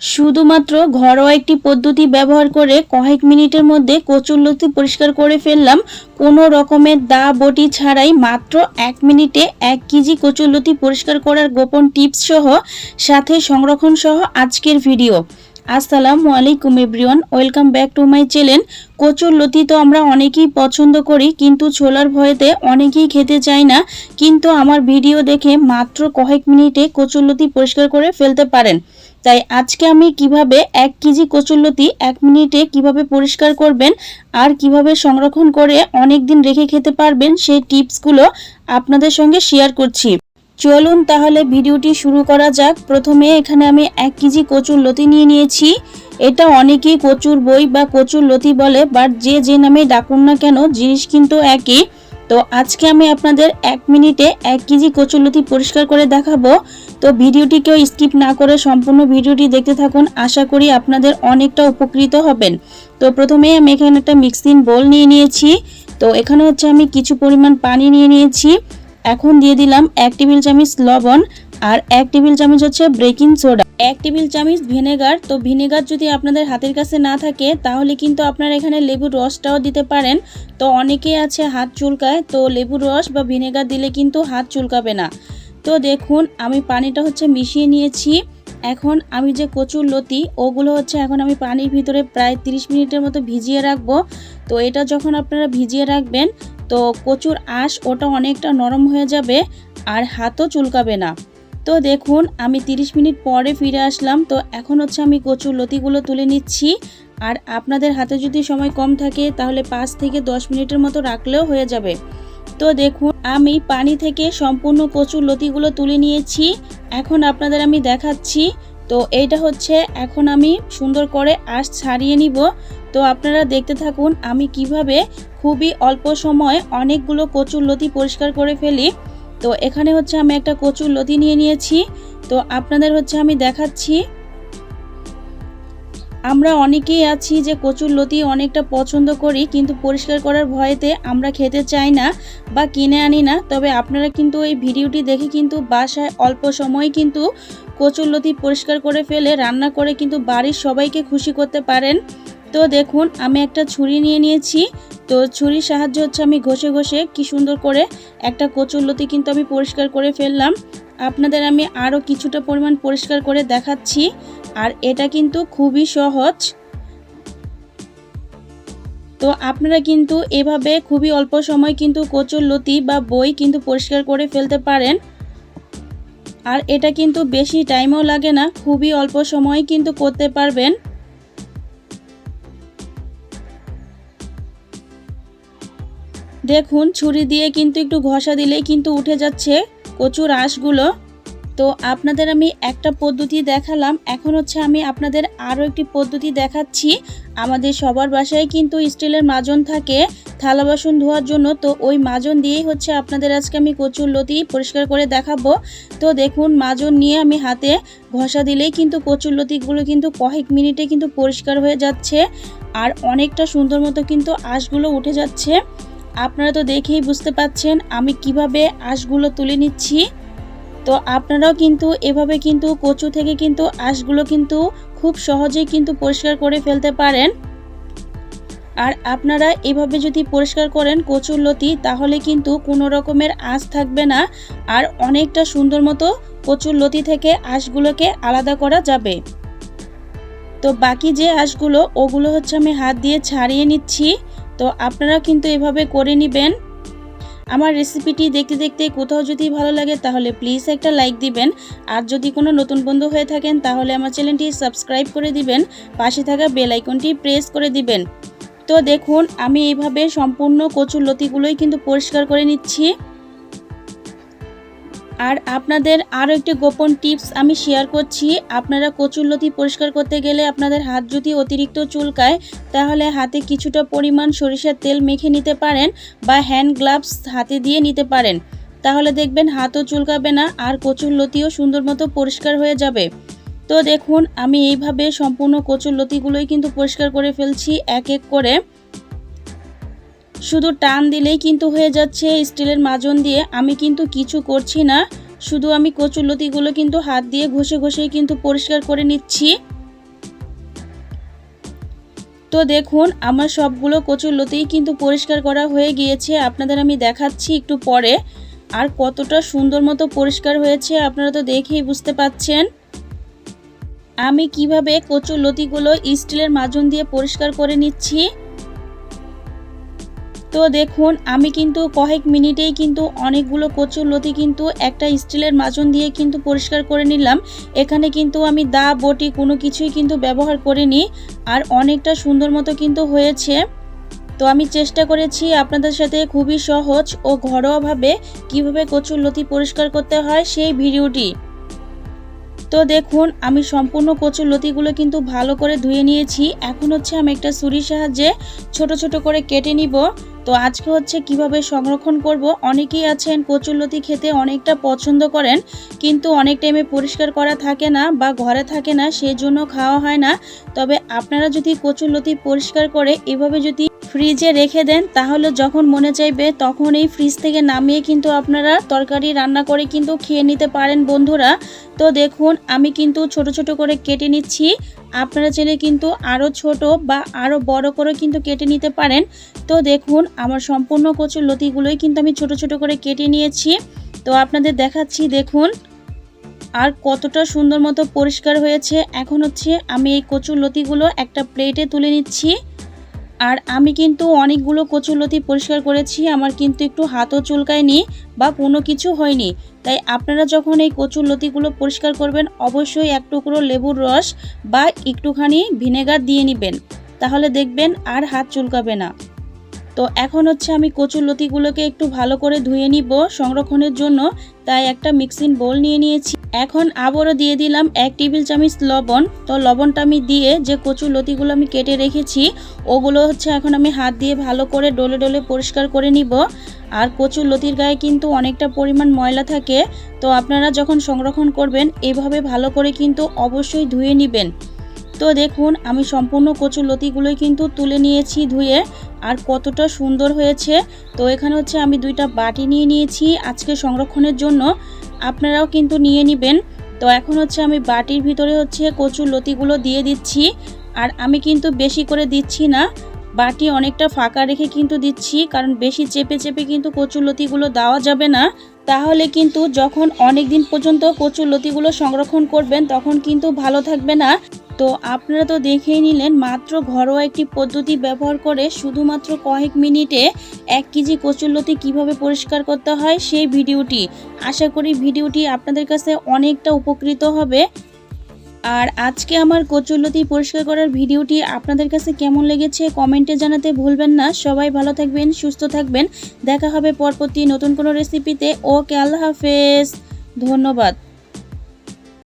শুধুমাত্র ঘরোয়া একটি পদ্ধতি ব্যবহার করে কয়েক মিনিটের মধ্যে কচুরলতি পরিষ্কার করে ফেললাম। কোনো রকমের দা বটি ছাড়াই মাত্র এক মিনিটে এক কেজি কচুরলতি পরিষ্কার করার গোপন টিপস সহ সাথে সংরক্ষণ সহ আজকের ভিডিও। আসসালামু আলাইকুম everyone, welcome back to my channel. কচুর লতি তো আমরা অনেকেই পছন্দ করি, কিন্তু ছোলার ভয়েতে অনেকেই খেতে চায় না। কিন্তু আমার ভিডিও দেখে মাত্র কয়েক মিনিটে কচুর লতি পরিষ্কার করে ফেলতে পারেন। তাই আজকে আমি কীভাবে এক কেজি কচুরলতি এক মিনিটে কীভাবে পরিষ্কার করবেন আর কীভাবে সংরক্ষণ করে অনেক দিন রেখে খেতে পারবেন সেই টিপসগুলো আপনাদের সঙ্গে শেয়ার করছি। চলুন তাহলে ভিডিওটি শুরু করা যাক। প্রথমে এখানে আমি এক কেজি কচুর লতি নিয়ে নিয়েছি। এটা অনেকেই কচুর বই বা কচুর লতি বলে বাট যে যে নামে ডাকুন না কেন, জিনিস কিন্তু একই। তো আজকে আমি আপনাদের এক মিনিটে এক কেজি কচুরলতি পরিষ্কার করে দেখাবো। তো ভিডিওটি কেউ স্কিপ না করে সম্পূর্ণ ভিডিওটি দেখতে থাকুন। আশা করি আপনাদের অনেকটা উপকৃত হবেন। তো প্রথমে আমি এখানে একটা মিক্সিং বোল নিয়ে নিয়েছি। তো এখানে হচ্ছে আমি কিছু পরিমাণ পানি নিয়ে নিয়েছি। এখন দিয়ে দিলাম এক টেবিল চামচ লবণ আর এক টেবিল চামচ হচ্ছে বেকিং সোডা এক টেবিল চামচ ভিনেগার। তো ভিনেগার যদি আপনাদের হাতের কাছে না থাকে, তাহলে কিন্তু আপনারা এখানে লেবুর রসটাও দিতে পারেন। তো অনেকেই আছে হাত চুলকায়, তো লেবুর রস বা ভিনেগার দিলে কিন্তু হাত চুলকাবে না। তো দেখুন, আমি পানিটা হচ্ছে মিশিয়ে নিয়েছি। এখন আমি যে কচুর লতি, ওগুলো হচ্ছে এখন আমি পানির ভিতরে প্রায় 30 মিনিটের মতো ভিজিয়ে রাখব। তো এটা যখন আপনারা ভিজিয়ে রাখবেন তো কচুর আঁশ ওটা অনেকটা নরম হয়ে যাবে আর হাতও চুলকাবে না। তো দেখুন, আমি 30 মিনিট পরে ফিরে আসলাম। তো এখন হচ্ছে আমি কচুর লতিগুলো তুলে নিচ্ছি। আর আপনাদের হাতে যদি সময় কম থাকে, তাহলে পাঁচ থেকে দশ মিনিটের মতো রাখলেও হয়ে যাবে। তো দেখুন, আমি পানি থেকে সম্পূর্ণ কচুর লতিগুলো তুলে নিয়েছি। এখন আপনাদের আমি দেখাচ্ছি তো এইটা হচ্ছে এখন আমি সুন্দর করে আঁশ ছাড়িয়ে নিব। তো আপনারা দেখতে থাকুন আমি কীভাবে খুবই অল্প সময় অনেকগুলো কচুর লতি পরিষ্কার করে ফেলি। তো এখানে হচ্ছে আমি একটা কচুর লতি নিয়ে নিয়েছি। তো আপনাদের হচ্ছে আমি দেখাচ্ছি। আমরা অনেকেই আছি যে কচুর লতি অনেকটা পছন্দ করি, কিন্তু পরিষ্কার করার ভয়েতে আমরা খেতে চাই না বা কিনে আনি না। তবে আপনারা কিন্তু এই ভিডিওটি দেখে কিন্তু বাসায় অল্প সময় কিন্তু কচুর লতি পরিষ্কার করে ফেলে রান্না করে কিন্তু বাড়ির সবাইকে খুশি করতে পারেন। তো দেখুন, আমি একটা ছুরি নিয়ে নিয়েছি। তো ছুরির সাহায্য হচ্ছে আমি ঘষে ঘষে কি সুন্দর করে একটা কচুর লতি কিন্তু আমি পরিষ্কার করে ফেললাম। আপনাদের আমি আরও কিছুটা পরিমাণ পরিষ্কার করে দেখাচ্ছি। আর এটা কিন্তু খুবই সহজ। তো আপনারা কিন্তু এভাবে খুবই অল্প সময় কিন্তু কচুর লতি বা বই কিন্তু পরিষ্কার করে ফেলতে পারেন। আর এটা কিন্তু বেশি টাইমও লাগে না, খুবই অল্প সময় কিন্তু করতে পারবেন। দেখুন, ছুরি দিয়ে কিন্তু একটু ঘষা দিলেই কিন্তু উঠে যাচ্ছে কচুর আঁশগুলো। তো আপনাদের আমি একটা পদ্ধতি দেখালাম, এখন হচ্ছে আমি আপনাদের আরও একটি পদ্ধতি দেখাচ্ছি। আমাদের সবার বাসায় কিন্তু স্টিলের মাজন থাকে থালা বাসন ধোয়ার জন্য, তো ওই মাজন দিয়েই হচ্ছে আপনাদের আজকে আমি কচুর লতি পরিষ্কার করে দেখাবো। তো দেখুন, মাজন নিয়ে আমি হাতে ঘষা দিলেই কিন্তু কচুর লতিগুলো কিন্তু কয়েক মিনিটে কিন্তু পরিষ্কার হয়ে যাচ্ছে আর অনেকটা সুন্দর মতো কিন্তু আঁশগুলো উঠে যাচ্ছে। আপনারা তো দেখেই বুঝতে পাচ্ছেন আমি কীভাবে আঁশগুলো তুলে নিচ্ছি। তো আপনারাও কিন্তু এভাবে কিন্তু কচু থেকে কিন্তু আঁশগুলো কিন্তু খুব সহজেই কিন্তু পরিষ্কার করে ফেলতে পারেন। আর আপনারা এভাবে যদি পরিষ্কার করেন কচুর লতি, তাহলে কিন্তু কোনো রকমের আঁশ থাকবে না। আর অনেকটা সুন্দর মতো কচুর লতি থেকে আঁশগুলোকে আলাদা করা যাবে। তো বাকি যে আঁশগুলো, ওগুলো হচ্ছে আমি হাত দিয়ে ছাড়িয়ে নিচ্ছি। তো আপনারা কিন্তু এভাবে করে নেবেন। আমার রেসিপিটি দেখতে দেখতে কোথাও যদি ভালো লাগে, তাহলে প্লিজ একটা লাইক দিবেন। আর যদি কোনো নতুন বন্ধু হয়ে থাকেন, তাহলে আমার চ্যানেলটি সাবস্ক্রাইব করে দিবেন। পাশে থাকা বেল আইকনটি প্রেস করে দিবেন। তো দেখুন, আমি এইভাবে সম্পূর্ণ কচুর লতিগুলোই কিন্তু পরিষ্কার করে নিচ্ছি। আর আপনাদের আরও একটি গোপন টিপস আমি শেয়ার করছি। আপনারা কচুরলতি পরিষ্কার করতে গেলে আপনাদের হাত যদি অতিরিক্ত চুলকায়, তাহলে হাতে কিছুটা পরিমাণ সরিষার তেল মেখে নিতে পারেন বা হ্যান্ড গ্লাভস হাতে দিয়ে নিতে পারেন। তাহলে দেখবেন হাতও চুলকাবে না আর কচুর লতিও সুন্দর মতো পরিষ্কার হয়ে যাবে। তো দেখুন, আমি এইভাবে সম্পূর্ণ কচুর লতিগুলোই কিন্তু পরিষ্কার করে ফেলছি এক এক করে। শুধু টান দিলেই কিন্তু হয়ে যাচ্ছে স্টিলের মাজন দিয়ে। আমি কিন্তু কিছু করছি না, শুধু আমি কচুর লতিগুলো কিন্তু হাত দিয়ে ঘষে ঘষেই কিন্তু পরিষ্কার করে নিচ্ছি। তো দেখুন, আমার সবগুলো কচুর লতিই কিন্তু পরিষ্কার করা হয়ে গিয়েছে। আপনাদের আমি দেখাচ্ছি একটু পরে। আর কতটা সুন্দর মতো পরিষ্কার হয়েছে, আপনারা তো দেখেই বুঝতে পাচ্ছেন। আমি কীভাবে কচুর লতিগুলো স্টিলের মাজন দিয়ে পরিষ্কার করে নিচ্ছি? তো দেখুন, আমি কিন্তু কয়েক মিনিটেই কিন্তু অনেকগুলো কচুর লতি কিন্তু একটা স্টিলের মাজন দিয়ে কিন্তু পরিষ্কার করে নিলাম। এখানে কিন্তু আমি দা, বটি কোনো কিছুই কিন্তু ব্যবহার করিনি আর অনেকটা সুন্দর মতো কিন্তু হয়েছে। তো আমি চেষ্টা করেছি, আপনাদের সাথে খুবই সহজ ও ঘরোয়াভাবে কীভাবে কচুর লতি পরিষ্কার করতে হয় সেই ভিডিওটি। তো দেখুন, আমি সম্পূর্ণ কচুর লতিগুলো কিন্তু ভালো করে ধুয়ে নিয়েছি। এখন হচ্ছে আমি একটা ছুরির সাহায্যে ছোট ছোট করে কেটে নিব। তো আজকে হচ্ছে কীভাবে সংরক্ষণ করব? অনেকেই আছেন কচুরলতি খেতে অনেকটা পছন্দ করেন, কিন্তু অনেক টাইমে পরিষ্কার করা থাকে না বা ঘরে থাকে না সেজন্য খাওয়া হয় না। তবে আপনারা যদি কচুরলতি পরিষ্কার করে এভাবে যদি ফ্রিজে রেখে দেন, তাহলে যখন মনে চাইবে তখন এই ফ্রিজ থেকে নামিয়ে কিন্তু আপনারা তরকারি রান্না করে কিন্তু খেয়ে নিতে পারেন বন্ধুরা। তো দেখুন, আমি কিন্তু ছোট ছোট করে কেটে নিচ্ছি। আপনারা চাইলে কিন্তু আরও ছোট বা আরও বড় করে কিন্তু কেটে নিতে পারেন। তো দেখুন, আমার সম্পূর্ণ কচুর লতিগুলোই কিন্তু আমি ছোট ছোট করে কেটে নিয়েছি। তো আপনাদের দেখাচ্ছি, দেখুন, আর কতটা সুন্দর মতো পরিষ্কার হয়েছে। এখন হচ্ছে আমি এই কচুর লতিগুলো একটা প্লেটে তুলে নিচ্ছি। আর আমি কিন্তু অনেকগুলো কচুরলতি পরিষ্কার করেছি, আমার কিন্তু একটু হাতও চুলকায়নি বা কোনো কিছু হয়নি। তাই আপনারা যখন এই কচুর লতিগুলো পরিষ্কার করবেন, অবশ্যই এক টুকরো লেবুর রস বা একটুখানি ভিনেগার দিয়ে নেবেন। তাহলে দেখবেন আর হাত চুলকাবে না। তো এখন হচ্ছে আমি কচুর লতিগুলোকে একটু ভালো করে ধুয়ে নিব সংরক্ষণের জন্য। তাই একটা মিক্সিং বোল নিয়ে নিয়েছি। এখন আবারও দিয়ে দিলাম এক টেবিল চামচ লবণ। তো লবণটা আমি দিয়ে যে কচুর লতিগুলো আমি কেটে রেখেছি, ওগুলো হচ্ছে এখন আমি হাত দিয়ে ভালো করে ডলে ডলে পরিষ্কার করে নিব। আর কচুর লতির গায়ে কিন্তু অনেকটা পরিমাণ ময়লা থাকে। তো আপনারা যখন সংরক্ষণ করবেন, এভাবে ভালো করে কিন্তু অবশ্যই ধুয়ে নেবেন। তো দেখুন, আমি সম্পূর্ণ কচুর লতিগুলোই কিন্তু তুলে নিয়েছি ধুয়ে, আর কতটা সুন্দর হয়েছে। তো এখানে হচ্ছে আমি দুইটা বাটি নিয়ে নিয়েছি আজকে সংরক্ষণের জন্য, আপনারাও কিন্তু নিয়ে নেবেন। তো এখন হচ্ছে আমি বাটির ভিতরে হচ্ছে কচুর লতিগুলো দিয়ে দিচ্ছি, আর আমি কিন্তু বেশি করে দিচ্ছি না, বাটি অনেকটা ফাঁকা রেখে কিন্তু দিচ্ছি, কারণ বেশি চেপে চেপে কিন্তু কচুর লতিগুলো দেওয়া যাবে না। তাহলে কিন্তু যখন অনেক দিন পর্যন্ত কচুর লতিগুলো সংরক্ষণ করবেন, তখন কিন্তু ভালো থাকবে না। তো আপনারা তো দেখেই নিলেন, মাত্র ঘরোয়া একটি পদ্ধতি ব্যবহার করে শুধুমাত্র কয়েক মিনিটে এক কেজি কচুরলতি কীভাবে পরিষ্কার করতে হয় সেই ভিডিওটি। আশা করি ভিডিওটি আপনাদের কাছে অনেকটা উপকৃত হবে। আর আজকে আমার কচুরলতি পরিষ্কার করার ভিডিওটি আপনাদের কাছে কেমন লেগেছে কমেন্টে জানাতে ভুলবেন না। সবাই ভালো থাকবেন, সুস্থ থাকবেন। দেখা হবে পরবর্তী নতুন কোনো রেসিপিতে ওকে, আল্লাহ হাফেজ। ধন্যবাদ।